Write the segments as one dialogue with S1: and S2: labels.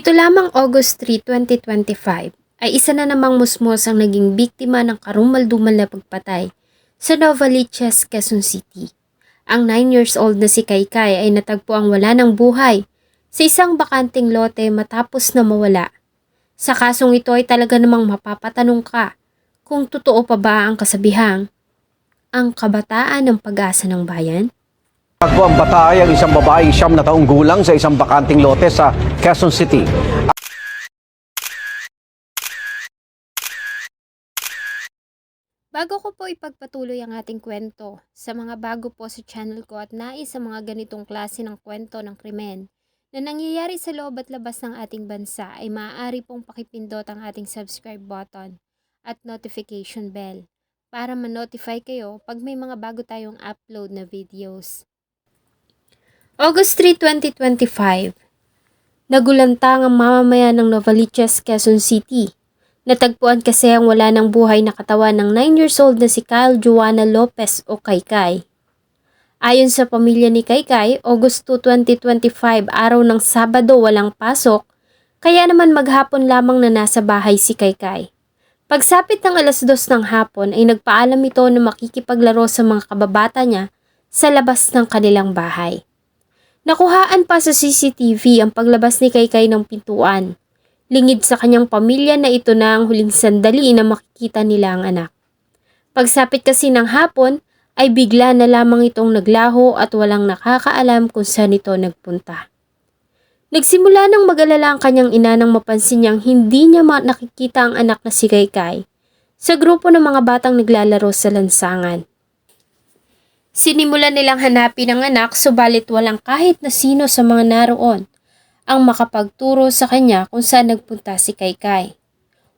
S1: Nito lamang August 3, 2025 ay isa na namang musmos ang naging biktima ng karumaldumal na pagpatay sa Novaliches, Quezon City. Ang 9 years old na si Kaykay ay natagpo ang wala ng buhay sa isang bakanting lote matapos na mawala. Sa kasong ito ay talaga namang mapapatanong ka kung totoo pa ba ang kasabihang ang kabataan ng pag-asa ng bayan?
S2: Tagpo ang batay ang isang babaeng siyam na taong gulang sa isang bakanting lote sa Quezon City.
S1: Bago ko po ipagpatuloy ang ating kwento, sa mga bago po sa channel ko at nais sa mga ganitong klase ng kwento ng krimen na nangyayari sa loob at labas ng ating bansa ay maaari pong pakipindot ang ating subscribe button at notification bell para ma-notify kayo pag may mga bago tayong upload na videos. August 3, 2025 Nagulantang ang mamamayan ng Novaliches, Quezon City Natagpuan kasi ang wala ng buhay na katawan ng 9 years old na si Kyle Joanna Lopez o Kaykay. Ayon sa pamilya ni Kaykay, August 2, 2025, araw ng Sabado walang pasok, kaya naman maghapon lamang na nasa bahay si Kaykay. Pagsapit ng alas dos ng hapon ay nagpaalam ito na makikipaglaro sa mga kababata niya sa labas ng kanilang bahay. Nakuhaan pa sa CCTV ang paglabas ni Kaykay ng pintuan. Lingid sa kanyang pamilya na ito na ang huling sandali na makikita nila ang anak. Pagsapit kasi ng hapon, ay bigla na lamang itong naglaho at walang nakakaalam kung saan ito nagpunta. Nagsimula nang mag-alala ang kanyang ina nang mapansin niyang hindi niya nakikita ang anak na si Kaykay sa grupo ng mga batang naglalaro sa lansangan. Sinimulan nilang hanapin ang anak subalit walang kahit na sino sa mga naroon ang makapagturo sa kanya kung saan nagpunta si Kaykay.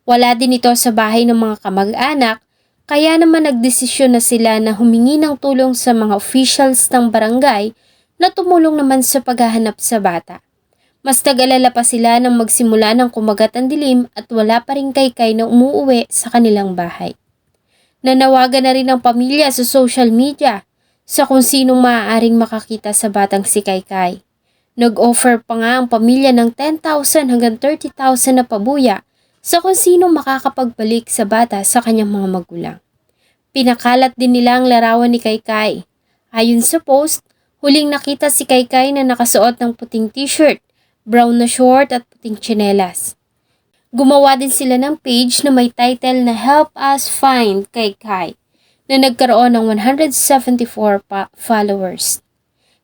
S1: Wala din ito sa bahay ng mga kamag-anak kaya naman nagdesisyon na sila na humingi ng tulong sa mga officials ng barangay na tumulong naman sa paghahanap sa bata. Mas nag-alala pa sila nang magsimula ng kumagat ang dilim at wala pa rin kaykay na umuuwi sa kanilang bahay. Nanawagan na rin ang pamilya sa social media sa kung sinong maaaring makakita sa batang si Kaykay. Nag-offer pa nga ang pamilya ng 10,000 hanggang 30,000 na pabuya sa kung sino makakapagbalik sa bata sa kanyang mga magulang. Pinakalat din nila ang larawan ni Kaykay. Ayon sa post, huling nakita si Kaykay na nakasuot ng puting t-shirt, brown na short at puting tsinelas. Gumawa din sila ng page na may title na Help Us Find Kaykay na nagkaroon ng 174 pa- followers.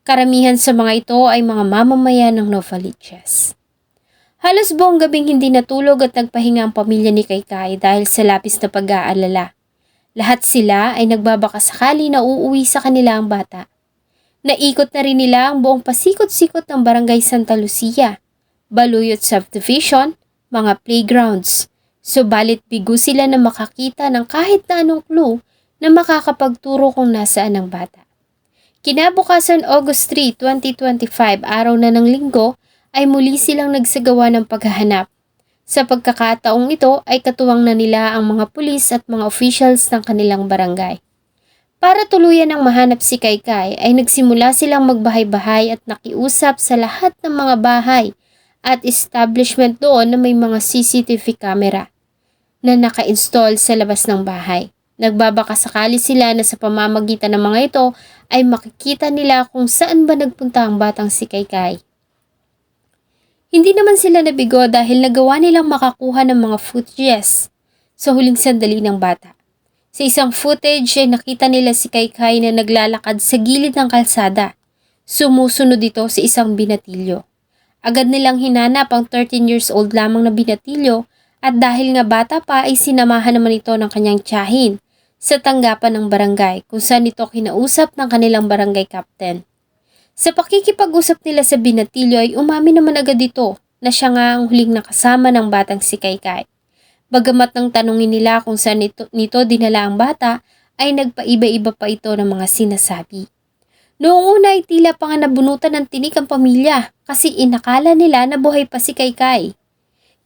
S1: Karamihan sa mga ito ay mga mamamayan ng Novaliches. Halos buong gabing hindi natulog at nagpahinga ang pamilya ni Kaykay dahil sa lapis na pag-aalala. Lahat sila ay nagbabaka sakali na uuwi sa kanila ang bata. Naikot na rin nila ang buong pasikot-sikot ng barangay Santa Lucia, Baluyot Subdivision, mga playgrounds. Subalit bigo sila na makakita ng kahit na anong clue na makakapagturo kung nasaan ang bata. Kinabukasan August 3, 2025, araw na ng linggo, ay muli silang nagsagawa ng paghahanap. Sa pagkakataong ito ay katuwang na nila ang mga pulis at mga officials ng kanilang barangay. Para tuluyan ang mahanap si Kaykay ay nagsimula silang magbahay-bahay at nakiusap sa lahat ng mga bahay at establishment doon na may mga CCTV camera na naka-install sa labas ng bahay. Nagbabaka sakali sila na sa pamamagitan ng mga ito ay makikita nila kung saan ba nagpunta ang batang si Kaykay. Hindi naman sila nabigo dahil nagawa nilang makakuha ng mga footages sa huling sandali ng bata. Sa isang footage ay nakita nila si Kaykay na naglalakad sa gilid ng kalsada. Sumusunod ito sa isang binatilyo. Agad nilang hinanap ang 13 years old lamang na binatilyo at dahil nga bata pa ay sinamahan naman ito ng kanyang tiyahin sa tanggapan ng barangay kung saan ito kinausap ng kanilang barangay captain. Sa pakikipag-usap nila sa binatilyo ay umamin naman agad ito na siya nga ang huling nakasama ng batang si Kaykay. Bagamat nang tanungin nila kung saan ito, nito dinala ang bata, ay nagpaiba-iba pa ito ng mga sinasabi. Noong una ay tila pa nga nabunutan ng tinik ang pamilya kasi inakala nila na buhay pa si Kaykay.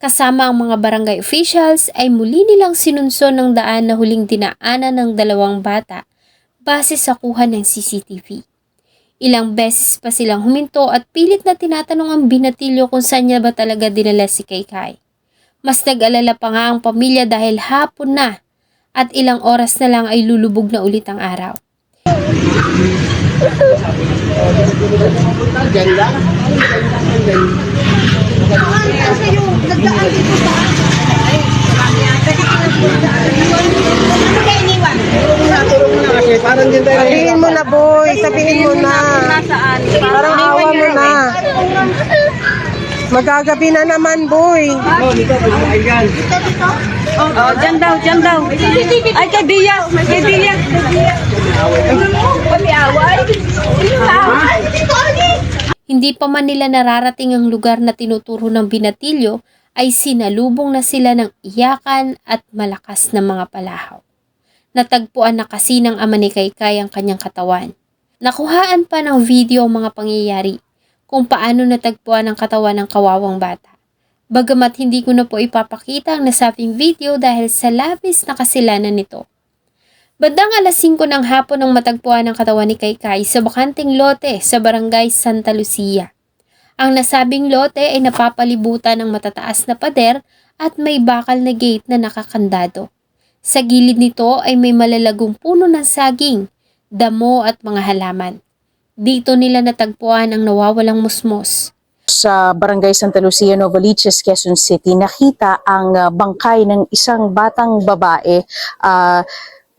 S1: Kasama ang mga barangay officials ay muli nilang sinunson ng daan na huling dinaanan ng dalawang bata base sa kuha ng CCTV. Ilang beses pa silang huminto at pilit na tinatanong ang binatilyo kung saan niya ba talaga dinala si Kaykay. Mas nag-alala pa nga ang pamilya dahil hapon na at ilang oras na lang ay lulubog na ulit ang araw.
S3: Sabihin mo na, boy. Sabihin mo na. Parang awa mo na. Magagabi na naman, boy.
S4: Oh, dyan daw, dyan daw. Ay, kay Bia. Kay Bia.
S1: Hindi pa man nila nararating ang lugar na tinuturo ng binatilyo ay sinalubong na sila ng iyakan at malakas na mga palahaw. Natagpuan na kasi ng ama ni Kaykay ang kanyang katawan. Nakuhaan pa ng video ang mga pangyayari kung paano natagpuan ang katawan ng kawawang bata. Bagamat hindi ko na po ipapakita ang nasabing video dahil sa labis na kasilanan nito. Bandang alas 5 ng hapon ang matagpuan ng katawan ni Kaykay sa bakanting lote sa barangay Santa Lucia. Ang nasabing lote ay napapalibutan ng matataas na pader at may bakal na gate na nakakandado. Sa gilid nito ay may malalagong puno ng saging, damo at mga halaman. Dito nila natagpuan ang nawawalang musmos.
S5: sa Barangay Santa Lucia, Novaliches, Quezon City, nakita ang ah, bangkay ng isang batang babae, ah,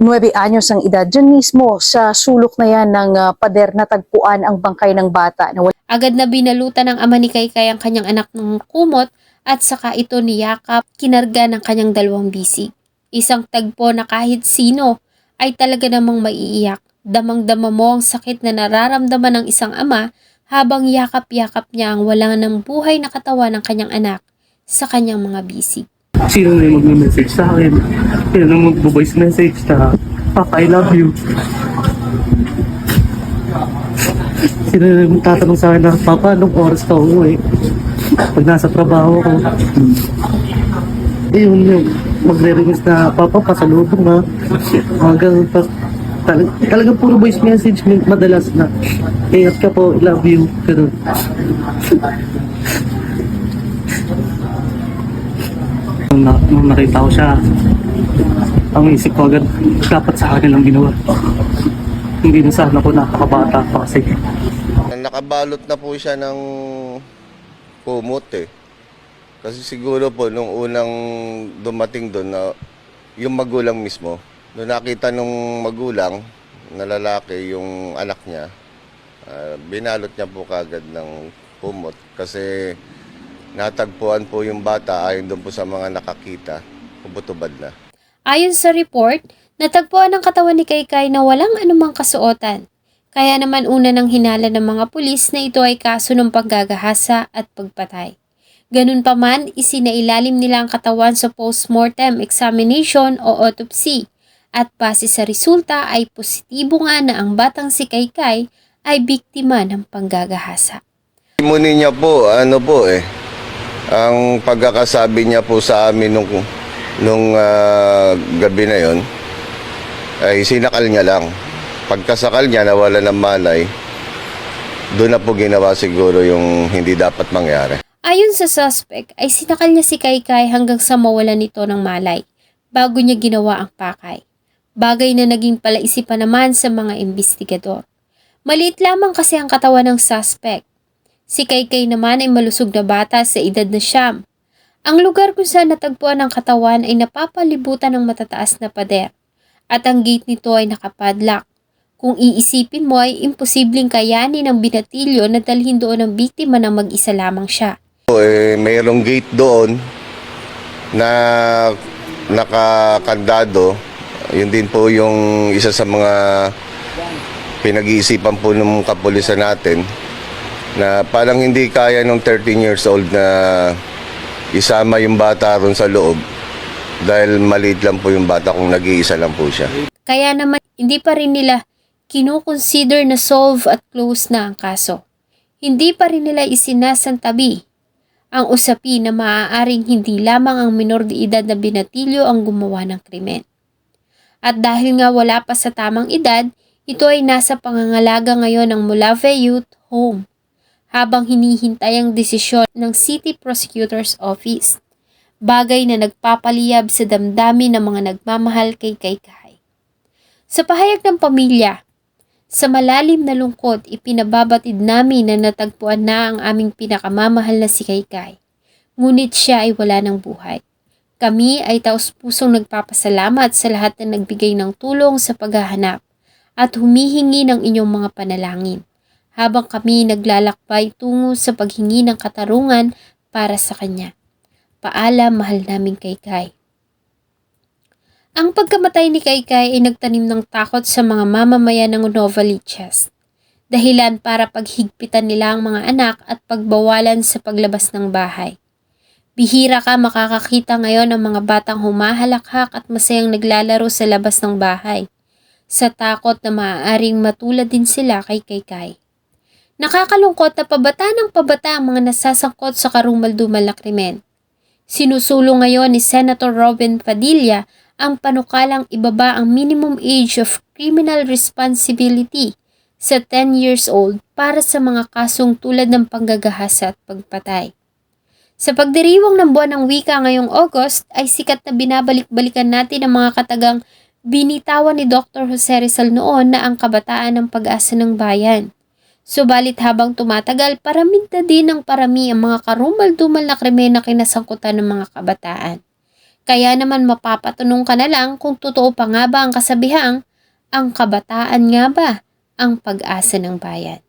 S5: 9 anyos ang edad. Diyan mismo sa sulok na yan ng ah, pader na tagpuan ang bangkay ng bata na
S1: Agad na binalutan ng ama ni Kaykay ang kanyang anak ng kumot at saka ito niyakap, kinarga ng kanyang dalawang bisig. Isang tagpo na kahit sino ay talaga namang maiiyak. Damang-dama mo ang sakit na nararamdaman ng isang ama habang yakap-yakap niya ang wala ng buhay na katawan ng kanyang anak sa kanyang mga bisig.
S6: Sino na yung magme-message sa akin. Sino na mag-voice message na, Papa, I love you. Sino na yung tatanong sa akin na, Papa, anong oras ka uuwi? Pag nasa trabaho ko. Eh, yun yung magre-request na, Papa, pasalubong na. Mga pa. Talag, talagang puro voice message madalas na, ingat ka po, I love you. Ganun. Nung, na, nung nakita ko siya, ang isip ko agad, dapat sa akin lang ginawa. Hindi na sana ako nakakabata pa kasi.
S7: Nakabalot na po siya ng kumot eh. Kasi siguro po nung unang dumating doon na yung magulang mismo, nung nakita nung magulang na lalaki yung anak niya, ah, binalot niya po kagad ng kumot kasi natagpuan po yung bata ayon doon po sa mga nakakita, ubutubad na.
S1: Ayon sa report, natagpuan ang katawan ni Kaykay na walang anumang kasuotan. Kaya naman una ng hinala ng mga pulis na ito ay kaso ng paggagahasa at pagpatay. Ganun pa man, isinailalim nila ang katawan sa post-mortem examination o autopsy at base sa resulta ay positibo nga na ang batang si Kaykay ay biktima ng panggagahasa.
S7: Muni niya po, ano po eh, ang pagkakasabi niya po sa amin nung, nung ah, gabi na yon ay sinakal niya lang. Pagkasakal niya, nawala ng malay, doon na po ginawa siguro yung hindi dapat mangyari.
S1: Ayon sa suspect ay sinakal niya si Kaykay hanggang sa mawala nito ng malay bago niya ginawa ang pakay. Bagay na naging palaisipan naman sa mga investigador. Maliit lamang kasi ang katawan ng suspect. Si Kaykay naman ay malusog na bata sa edad na siyam. Ang lugar kung saan natagpuan ang katawan ay napapalibutan ng matataas na pader at ang gate nito ay nakapadlock. Kung iisipin mo ay imposibleng kayanin ng binatilyo na dalhin doon ang biktima na mag-isa lamang siya.
S7: Po, eh, mayroong gate doon na nakakandado. Yun din po yung isa sa mga pinag-iisipan po ng kapulisan natin na parang hindi kaya ng 13 years old na isama yung bata ron sa loob dahil maliit lang po yung bata kung nag-iisa lang po siya.
S1: Kaya naman hindi pa rin nila kinoconsider na solve at close na ang kaso. Hindi pa rin nila isinasantabi ang usapi na maaaring hindi lamang ang minor de edad na binatilyo ang gumawa ng krimen. At dahil nga wala pa sa tamang edad, Ito ay nasa pangangalaga ngayon ng Molave Youth Home habang hinihintay ang desisyon ng City Prosecutor's Office. Bagay na nagpapaliyab sa damdamin ng mga nagmamahal kay Kaykay. Sa pahayag ng pamilya, sa malalim na lungkot, ipinababatid namin na natagpuan na ang aming pinakamamahal na si Kaykay. Ngunit siya ay wala ng buhay. Kami ay taus-pusong nagpapasalamat sa lahat na nagbigay ng tulong sa paghahanap at humihingi ng inyong mga panalangin habang kami naglalakbay tungo sa paghingi ng katarungan para sa Kanya. Paalam, mahal naming Kaykay. Ang pagkamatay ni Kaykay ay nagtanim ng takot sa mga mamamayan ng Novaliches. Dahilan para paghigpitan nila ang mga anak at pagbawalan sa paglabas ng bahay. Bihira ka makakakita ngayon ng mga batang humahalakhak at masayang naglalaro sa labas ng bahay. Sa takot na maaaring matulad din sila kay Kaykay. Nakakalungkot na pabata ng pabata ang mga nasasangkot sa karumal-dumal na. Sinusulong ngayon ni Senator Robin Padilla ang panukalang ibaba ang minimum age of criminal responsibility sa 10 years old para sa mga kasong tulad ng panggagahasa at pagpatay. Sa pagdiriwang ng buwan ng wika ngayong August ay sikat na binabalik-balikan natin ang mga katagang binitawan ni Dr. Jose Rizal noon na ang kabataan ng pag-asa ng bayan. Subalit habang tumatagal, paraminta din ng parami ang mga karumal-dumal na krimen na kinasangkutan ng mga kabataan. Kaya naman mapapatunong ka na lang kung totoo pa nga ba ang kasabihang, ang kabataan nga ba ang pag-asa ng bayan.